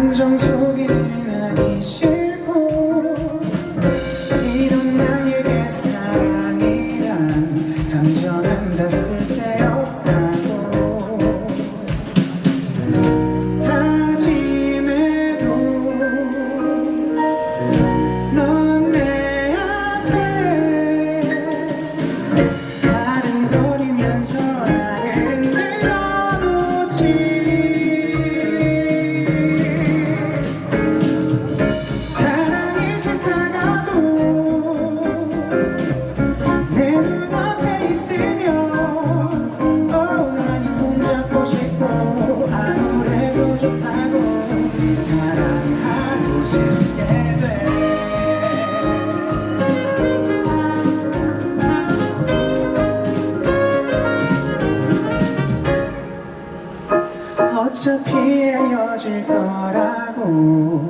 감정 속이 내나기 싫어. 어차피 헤어질 거라고